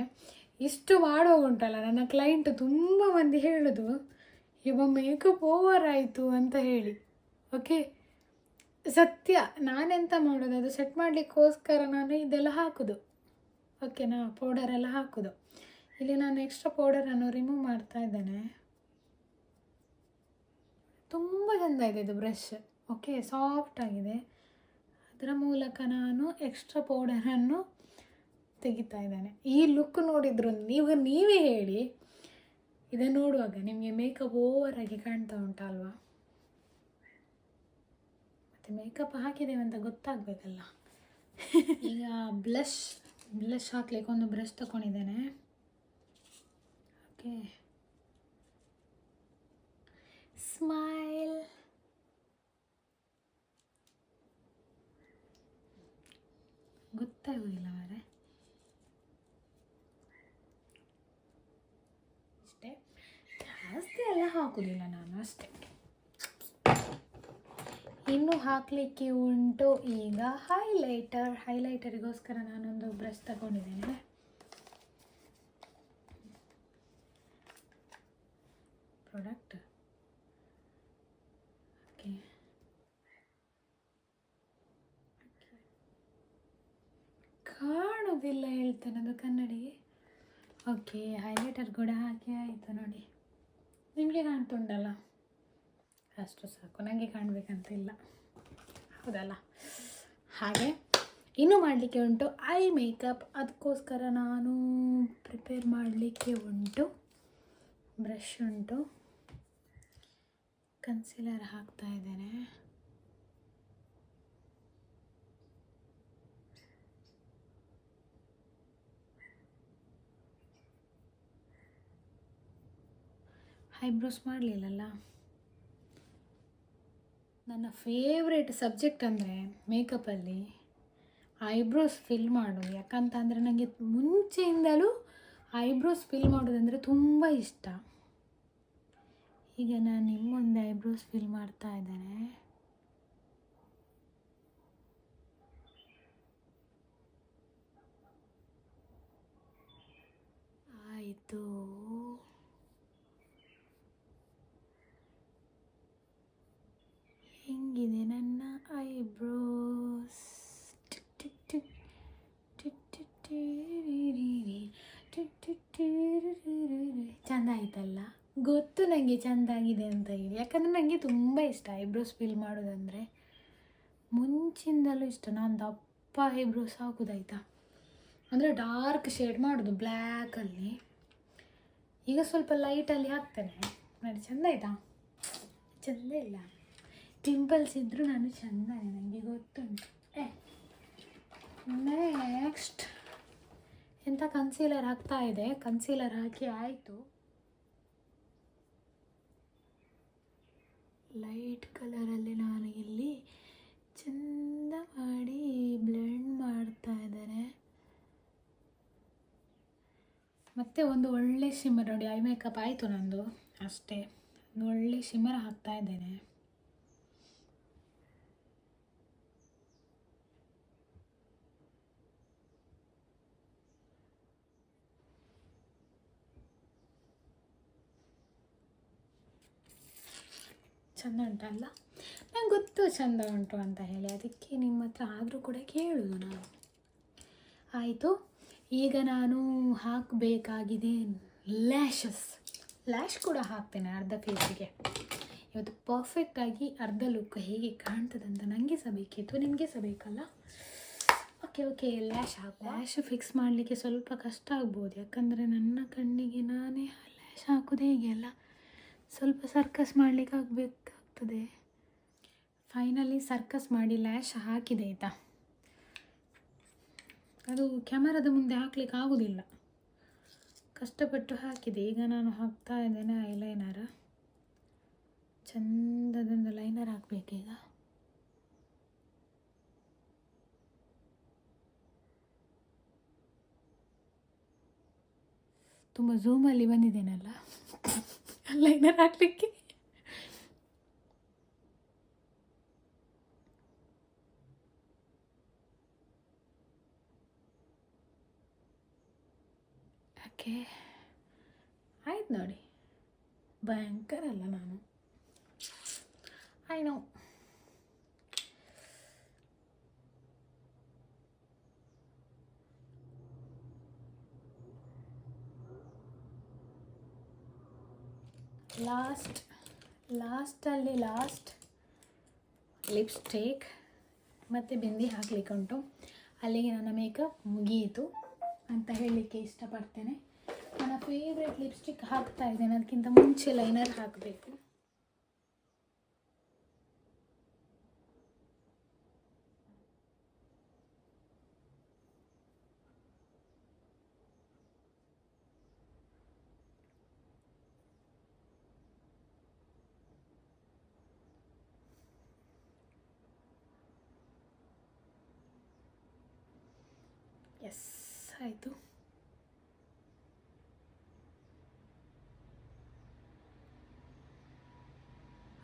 A: ಇಷ್ಟು ಮಾಡುವಾಗ ಉಂಟಲ್ಲ ನನ್ನ ಕ್ಲೈಂಟ್ ತುಂಬ ಮಂದಿ ಹೇಳೋದು ಇವ ಮೇಕಪ್ ಓವರ್ ಆಯಿತು ಅಂತ ಹೇಳಿ. ಓಕೆ ಸತ್ಯ, ನಾನೆಂತ ಮಾಡೋದು? ಅದು ಸೆಟ್ ಮಾಡಲಿಕ್ಕೋಸ್ಕರ ನಾನು ಇದೆಲ್ಲ ಹಾಕೋದು. ಓಕೆನಾ ಪೌಡರ್ ಎಲ್ಲ ಹಾಕೋದು. ಇಲ್ಲಿ ನಾನು ಎಕ್ಸ್ಟ್ರಾ ಪೌಡರನ್ನು ರಿಮೂವ್ ಮಾಡ್ತಾ ಇದ್ದೇನೆ. ತುಂಬ ಚೆಂದ ಇದೆ ಇದು ಬ್ರಷ್ ಓಕೆ ಸಾಫ್ಟ್ ಆಗಿದೆ. ಅದರ ಮೂಲಕ ನಾನು ಎಕ್ಸ್ಟ್ರಾ ಪೌಡರನ್ನು ತೆಗಿತಾ ಇದ್ದೇನೆ. ಈ ಲುಕ್ ನೋಡಿದ್ರು ನೀವು, ನೀವೇ ಹೇಳಿ. ಇದನ್ನು ನೋಡುವಾಗ ನಿಮಗೆ ಮೇಕಪ್ ಓವರ್ ಆಗಿ ಕಾಣ್ತಾ ಉಂಟಲ್ವಾ ಮತ್ತು ಮೇಕಪ್ ಹಾಕಿದ್ದೇವೆ ಅಂತ ಗೊತ್ತಾಗಬೇಕಲ್ಲ. ಈಗ ಬ್ಲಷ್ ಬ್ಲಷ್ ಹಾಕ್ಲಿಕ್ಕೆ ಒಂದು ಬ್ರಷ್ ತಗೊಂಡಿದ್ದೇನೆ ಓಕೆ. ಸ್ಮೈಲ್ ಗೊತ್ತಾಗೋದಿಲ್ಲ ಮಾರೆ. ಅಷ್ಟೇ ಜಾಸ್ತಿ ಎಲ್ಲ ಹಾಕೋದಿಲ್ಲ ನಾನು, ಅಷ್ಟೇ. ಇನ್ನು ಹಾಕಲಿಕ್ಕೆ ಉಂಟು ಈಗ ಹೈಲೈಟರ್ ಹೈಲೈಟರಿಗೋಸ್ಕರ ನಾನೊಂದು ಬ್ರಷ್ ತಗೊಂಡಿದ್ದೇನೆ. ಪ್ರಾಡಕ್ಟ್ ಓಕೆ ಕಾಣೋದಿಲ್ಲ ಹೇಳ್ತೇನೆ ಅದು ಕನ್ನಡಿಗೆ. ಓಕೆ ಹೈಲೈಟರ್ ಕೂಡ ಹಾಕಿ ಆಯಿತು ನೋಡಿ. ನಿಮಗೆ ಕಾಣ್ತುಂಟಲ್ಲ? ಅಷ್ಟು ಸಾಕು. ನನಗೆ ಕಾಣಬೇಕಂತ ಇಲ್ಲ. ಹೌದಲ್ಲ? ಹಾಗೆ ಇನ್ನೂ ಮಾಡಲಿಕ್ಕೆ ಉಂಟು ಐ ಮೇಕಪ್. ಅದಕ್ಕೋಸ್ಕರ ನಾನು ಪ್ರಿಪೇರ್ ಮಾಡಲಿಕ್ಕೆ ಉಂಟು. ಬ್ರಷ್ ಉಂಟು. ಕನ್ಸಿಲರ್ ಹಾಕ್ತಾ ಇದ್ದೇನೆ. ಐಬ್ರೋಸ್ ಮಾಡಲಿಲ್ಲಲ್ಲ? ನನ್ನ ಫೇವ್ರೇಟ್ ಸಬ್ಜೆಕ್ಟ್ ಅಂದರೆ ಮೇಕಪ್ಪಲ್ಲಿ ಐಬ್ರೋಸ್ ಫಿಲ್ ಮಾಡೋದು. ಯಾಕಂತಂದರೆ ನನಗೆ ಮುಂಚೆಯಿಂದಲೂ ಐಬ್ರೋಸ್ ಫಿಲ್ ಮಾಡೋದಂದರೆ ತುಂಬ ಇಷ್ಟ. ಈಗ ನಾನು ಮುಂದೆ ಐಬ್ರೋಸ್ ಫಿಲ್ ಮಾಡ್ತಾ ಇದ್ದೇನೆ. ಆಯಿತು ಹೆಂಗಿದೆ ನನ್ನ eyebrows tick tick tick tick tick ಟೀರಿರಿರಿ, tick tick ಟೀರಿರಿರಿ. ಚಂದ ಆಯ್ತಲ್ಲ ಗೊತ್ತು ನನಗೆ ಚೆಂದಾಗಿದೆ ಅಂತ ಹೇಳಿ. ಯಾಕಂದರೆ ನನಗೆ ತುಂಬ ಇಷ್ಟ ಐಬ್ರೋಸ್ ಫಿಲ್ ಮಾಡೋದಂದರೆ. ಮುಂಚಿಂದಲೂ ಇಷ್ಟ. ನಾನು ದಪ್ಪ ಐಬ್ರೋಸ್ ಹಾಕೋದಾಯ್ತಾ ಅಂದರೆ ಡಾರ್ಕ್ ಶೇಡ್ ಮಾಡೋದು ಬ್ಲ್ಯಾಕಲ್ಲಿ ಈಗ ಸ್ವಲ್ಪ ಲೈಟಲ್ಲಿ ಹಾಕ್ತೇನೆ. ನೋಡಿ, ಚೆಂದ ಆಯಿತಾ? ಚೆಂದ ಇಲ್ಲ. ಟಿಂಪಲ್ಸ್ ಇದ್ದರೂ ನಾನು ಚಂದನೇ. ನನಗೆ ಗೊತ್ತುಂಟು. ನೆಕ್ಸ್ಟ್ ಎಂಥ ಕನ್ಸೀಲರ್ ಹಾಕ್ತಾ ಇದೆ? ಕನ್ಸೀಲರ್ ಹಾಕಿ ಆಯಿತು. ಲೈಟ್ ಕಲರಲ್ಲಿ ನಾನು ಇಲ್ಲಿ ಚಂದ ಮಾಡಿ ಬ್ಲೆಂಡ್ ಮಾಡ್ತಾ ಇದ್ದಾರೆ ಮತ್ತೆ ಒಂದು ಒಳ್ಳೆ ಶಿಮ್ಮರ್ ನೋಡಿ ಐ ಮೇಕಪ್ ಆಯಿತು ನಂದು. ಅಷ್ಟೇ. ಒಳ್ಳೆ ಶಿಮ್ಮರ್ ಹಾಕ್ತಾ ಇದ್ದೇನೆ. ಚಂದ ಉಂಟಲ್ಲ? ನಂಗೆ ಗೊತ್ತು ಚಂದ ಉಂಟು ಅಂತ ಹೇಳಿ ಅದಕ್ಕೆ ನಿಮ್ಮ ಹತ್ರ ಆದರೂ ಕೂಡ ಕೇಳುವುದು ನಾನು. ಆಯಿತು ಈಗ ನಾನು ಹಾಕಬೇಕಾಗಿದೆ ಲ್ಯಾಶಸ್. ಲ್ಯಾಶ್ ಕೂಡ ಹಾಕ್ತೇನೆ ಅರ್ಧ ಫೇಸಿಗೆ ಇವತ್ತು ಪರ್ಫೆಕ್ಟಾಗಿ ಅರ್ಧ ಲುಕ್ ಹೇಗೆ ಕಾಣ್ತದೆ ಅಂತ ನನಗೆ ಸಹ ಬೇಕಿತ್ತು. ನಿಮಗೆ ಸಹ ಬೇಕಲ್ಲ? ಓಕೆ ಓಕೆ ಲ್ಯಾಶ್ ಹಾಕು ಲ್ಯಾಶ್ ಫಿಕ್ಸ್ ಮಾಡಲಿಕ್ಕೆ ಸ್ವಲ್ಪ ಕಷ್ಟ ಆಗ್ಬೋದು. ಯಾಕಂದರೆ ನನ್ನ ಕಣ್ಣಿಗೆ ನಾನೇ ಲ್ಯಾಶ್ ಹಾಕೋದು ಹೇಗೆ ಅಲ್ಲ? ಸ್ವಲ್ಪ ಸರ್ಕಸ್ ಮಾಡಲಿಕ್ಕೆ ಆಗಬೇಕಾಗ್ತದೆ ಫೈನಲಿ ಸರ್ಕಸ್ ಮಾಡಿ ಲ್ಯಾಶ್ ಹಾಕಿದೆ ಆಯಿತಾ? ಅದು ಕ್ಯಾಮರಾದ ಮುಂದೆ ಹಾಕ್ಲಿಕ್ಕೆ ಆಗೋದಿಲ್ಲ. ಕಷ್ಟಪಟ್ಟು ಹಾಕಿದೆ. ಈಗ ನಾನು ಹಾಕ್ತಾ ಇದ್ದೇನೆ ಐಲೈನರ್ ಚಂದದೊಂದು ಲೈನರ್ ಹಾಕಬೇಕೀಗ ತುಂಬ ಝೂಮಲ್ಲಿ ಬಂದಿದ್ದೇನಲ್ಲ? ಲೈನರ್ ಹಾಕಲಿಕ್ಕೆ? ಓಕೆ. ಆಯ್ತು ನೋಡಿ. ಭಯಂಕರ ಅಲ್ಲ ನಾನು. ಐ ನೋ ಲಾಸ್ಟ್ ಲಾಸ್ಟಲ್ಲಿ ಲಾಸ್ಟ್ ಲಿಪ್ಸ್ಟಿಕ್ ಮತ್ತು ಬಿಂದಿ ಹಾಕಲಿಕ್ಕುಂಟು. ಅಲ್ಲಿಗೆ ನನ್ನ ಮೇಕಪ್ ಮುಗಿಯಿತು ಅಂತ ಹೇಳಲಿಕ್ಕೆ ಇಷ್ಟಪಡ್ತೇನೆ. ನನ್ನ ಫೇವ್ರೆಟ್ ಲಿಪ್ಸ್ಟಿಕ್ ಹಾಕ್ತಾ ಇದ್ದೇನೆ. ಅದಕ್ಕಿಂತ ಮುಂಚೆ ಲೈನರ್ ಹಾಕಬೇಕು. ಎಸ್ ಆಯಿತು.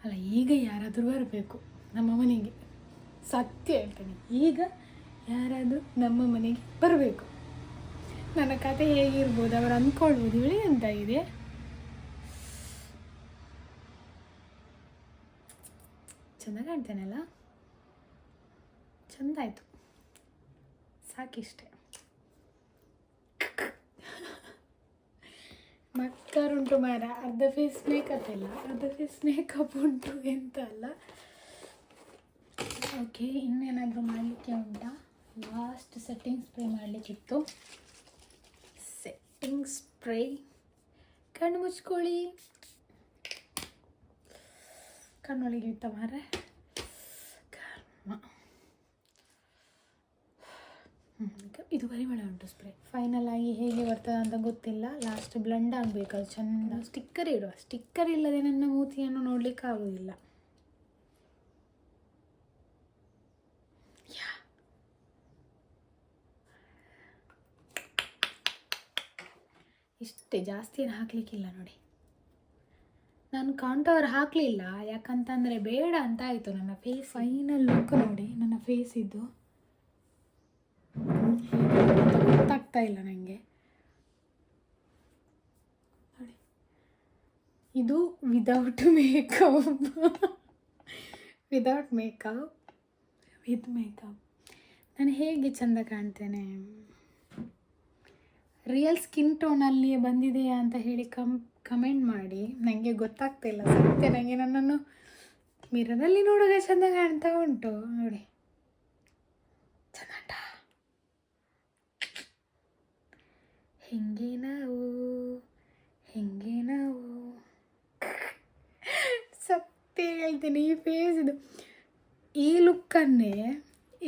A: ಅಲ್ಲ, ಈಗ ಯಾರಾದರೂ ಬರಬೇಕು ನಮ್ಮ ಮನೆಗೆ. ಸತ್ಯ ಹೇಳ್ತೇನೆ, ಈಗ ಯಾರಾದರೂ ನಮ್ಮ ಮನೆಗೆ ಬರಬೇಕು. ನನ್ನ ಕತೆ ಹೇಗಿರ್ಬೋದು, ಅವರು ಅಂದ್ಕೊಳ್ಬೋದು, ಹೇಳಿ ಅಂತ ಇದೆ. ಚೆನ್ನಾಗಿ ಕಾಣ್ತೇನಲ್ಲ? ಚೆಂದ ಆಯಿತು ಸಾಕಿಷ್ಟೆ. ಮಕ್ಕರುಂಟು ಮಾರ ಅರ್ಧ ಫೇಸ್ ಮೇಕಪ್ ಇಲ್ಲ ಅರ್ಧ ಫೇಸ್ ಮೇಕಪ್ ಉಂಟು ಎಂತ ಅಲ್ಲ. ಓಕೆ ಇನ್ನೇನಾದರೂ ಮಾಡಲಿಕ್ಕೆ ಉಂಟಾ? ಲಾಸ್ಟ್ ಸೆಟ್ಟಿಂಗ್ ಸ್ಪ್ರೇ ಮಾಡಲಿಕ್ಕಿತ್ತು. ಸೆಟ್ಟಿಂಗ್ ಸ್ಪ್ರೇ ಕಣ್ಣು ಮುಚ್ಕೊಳ್ಳಿ. ಕಣ್ಣೊಳಗೆ ಇತ್ತ ಮಾರ ಕರ್ಮ. ಹ್ಮ್, ಇದು ಪರಿಮಳ ಉಂಟು ಸ್ಪ್ರೇ ಫೈನಲ್ ಆಗಿ ಹೇಗೆ ಬರ್ತದೆ ಅಂತ ಗೊತ್ತಿಲ್ಲ. ಲಾಸ್ಟ್ ಬ್ಲೆಂಡ್ ಆಗಬೇಕು ಅದು ಚೆಂದ. ಸ್ಟಿಕ್ಕರ್ ಇಡುವ. ಸ್ಟಿಕ್ಕರ್ ಇಲ್ಲದೆ ನನ್ನ ಮೂತಿಯನ್ನು ನೋಡ್ಲಿಕ್ಕೆ ಆಗೋದಿಲ್ಲ. ಇಷ್ಟೇ ಜಾಸ್ತಿ ಏನು ಹಾಕ್ಲಿಕ್ಕಿಲ್ಲ ನೋಡಿ. ನಾನು ಕಾಂಟವರ್ ಹಾಕಲಿಲ್ಲ. ಯಾಕಂತಂದರೆ ಬೇಡ ಅಂತ ಆಯಿತು ನನ್ನ ಫೇಸ್ ಫೈನಲ್ ಲುಕ್ ನೋಡಿ. ನನ್ನ ಫೇಸ್ ಇದ್ದು ಗೊತ್ತಾಗ್ತಾ ಇಲ್ಲ ನನಗೆ ನೋಡಿ. ಇದು without makeup without makeup with makeup ನಾನು ಹೇಗೆ ಚಂದ ಕಾಣ್ತೇನೆ? ರಿಯಲ್ ಸ್ಕಿನ್ ಟೋನಲ್ಲಿಯೇ ಬಂದಿದೆಯಾ ಅಂತ ಹೇಳಿ ಕಮ್ ಕಮೆಂಟ್ ಮಾಡಿ. ನನಗೆ ಗೊತ್ತಾಗ್ತಾ ಇಲ್ಲ. ಸತ್ಯ ನನಗೆ ನನ್ನನ್ನು ಮಿರರಲ್ಲಿ ನೋಡುವಾಗ ಚೆಂದ ಕಾಣ್ತಾ ಉಂಟು. ನೋಡಿ ಚಂದ ಹೆಂಗೆ ನಾವು? ಹೆಂಗೆ ನಾವು? ಸತ್ಯ ಹೇಳ್ತೀನಿ, ಈ ಫೇಸ್ ಇದು. ಈ ಲುಕ್ಕನ್ನೇ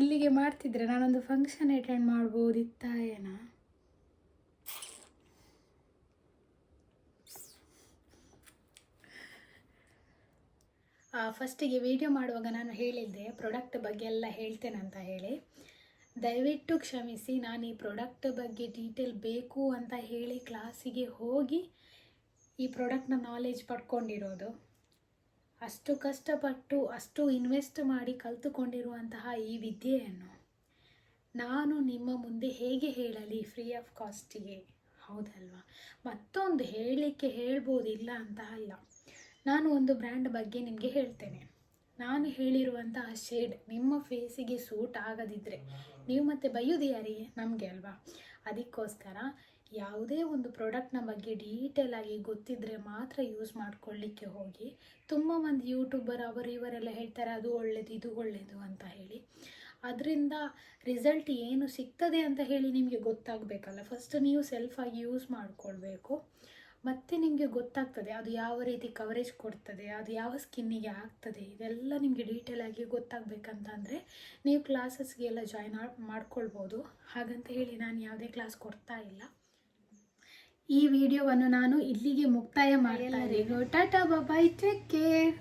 A: ಇಲ್ಲಿಗೆ ಮಾಡ್ತಿದ್ರೆ ನಾನೊಂದು ಫಂಕ್ಷನ್ ಅಟೆಂಡ್ ಮಾಡ್ಬೋದಿತ್ತ ಏನ ಫಸ್ಟಿಗೆ ವಿಡಿಯೋ ಮಾಡುವಾಗ ನಾನು ಹೇಳಿದ್ದೆ ಪ್ರಾಡಕ್ಟ್ ಬಗ್ಗೆ ಎಲ್ಲ ಹೇಳ್ತೇನೆ ಅಂತ ಹೇಳಿ. ದಯವಿಟ್ಟು ಕ್ಷಮಿಸಿ, ನಾನು ಈ ಪ್ರಾಡಕ್ಟ್ ಬಗ್ಗೆ ಡೀಟೇಲ್ ಬೇಕು ಅಂತ ಹೇಳಿ ಕ್ಲಾಸಿಗೆ ಹೋಗಿ ಈ ಪ್ರಾಡಕ್ಟ್ನ ನಾಲೆಜ್ ಪಡ್ಕೊಂಡಿರೋದು. ಅಷ್ಟು ಕಷ್ಟಪಟ್ಟು, ಅಷ್ಟು ಇನ್ವೆಸ್ಟ್ ಮಾಡಿ ಕಲಿತುಕೊಂಡಿರುವಂತಹ ಈ ವಿದ್ಯೆಯನ್ನು ನಾನು ನಿಮ್ಮ ಮುಂದೆ ಹೇಗೆ ಹೇಳಲಿ ಫ್ರೀ ಆಫ್ ಕಾಸ್ಟಿಗೆ ಹೌದಲ್ವಾ? ಮತ್ತೊಂದು ಹೇಳಲಿಕ್ಕೆ ಹೇಳ್ಬೋದಿಲ್ಲ ಅಂತ ಅಲ್ಲ. ನಾನು ಒಂದು ಬ್ರ್ಯಾಂಡ್ ಬಗ್ಗೆ ನಿಮಗೆ ಹೇಳ್ತೇನೆ. ನಾನು ಹೇಳಿರುವಂತಹ ಶೇಡ್ ನಿಮ್ಮ ಫೇಸಿಗೆ ಸೂಟ್ ಆಗದಿದ್ದರೆ ನೀವು ಮತ್ತೆ ಬೈಯೋದು ಯಾರಿಗೆ? ನಮಗೆ ಅಲ್ವಾ? ಅದಕ್ಕೋಸ್ಕರ ಯಾವುದೇ ಒಂದು ಪ್ರಾಡಕ್ಟ್ನ ಬಗ್ಗೆ ಡೀಟೇಲ್ ಆಗಿ ಗೊತ್ತಿದ್ದರೆ ಮಾತ್ರ ಯೂಸ್ ಮಾಡ್ಕೊಳ್ಳಿಕ್ಕೆ ಹೋಗಿ. ತುಂಬ ಒಂದು ಯೂಟ್ಯೂಬರ್ ಅವರು ಇವರೆಲ್ಲ ಹೇಳ್ತಾರೆ, ಅದು ಒಳ್ಳೆಯದು ಇದು ಒಳ್ಳೆಯದು ಅಂತ ಹೇಳಿ. ಅದರಿಂದ ರಿಸಲ್ಟ್ ಏನು ಸಿಗ್ತದೆ ಅಂತ ಹೇಳಿ ನಿಮಗೆ ಗೊತ್ತಾಗಬೇಕಲ್ಲ. ಫಸ್ಟ್ ನೀವು ಸೆಲ್ಫಾಗಿ ಯೂಸ್ ಮಾಡಿಕೊಳ್ಬೇಕು. ಮತ್ತೆ ನಿಮಗೆ ಗೊತ್ತಾಗ್ತದೆ ಅದು ಯಾವ ರೀತಿ ಕವರೇಜ್ ಕೊಡ್ತದೆ ಅದು ಯಾವ ಸ್ಕಿನ್ನಿಗೆ ಆಗ್ತದೆ ಇದೆಲ್ಲ ನಿಮಗೆ ಡೀಟೇಲ್ ಆಗಿ ಗೊತ್ತಾಗಬೇಕಂತಂದರೆ ನೀವು ಕ್ಲಾಸಸ್ಗೆಲ್ಲ ಜಾಯ್ನ್ ಮಾಡ್ಕೊಳ್ಬೋದು. ಹಾಗಂತ ಹೇಳಿ ನಾನು ಯಾವುದೇ ಕ್ಲಾಸ್ ಕೊಡ್ತಾ ಇಲ್ಲ. ಈ ವಿಡಿಯೋವನ್ನು ನಾನು ಇಲ್ಲಿಗೆ ಮುಕ್ತಾಯ ಮಾಡಿ ಟಾಟಾ ಬಾಯ್ ಟೇಕ್ ಕೇರ್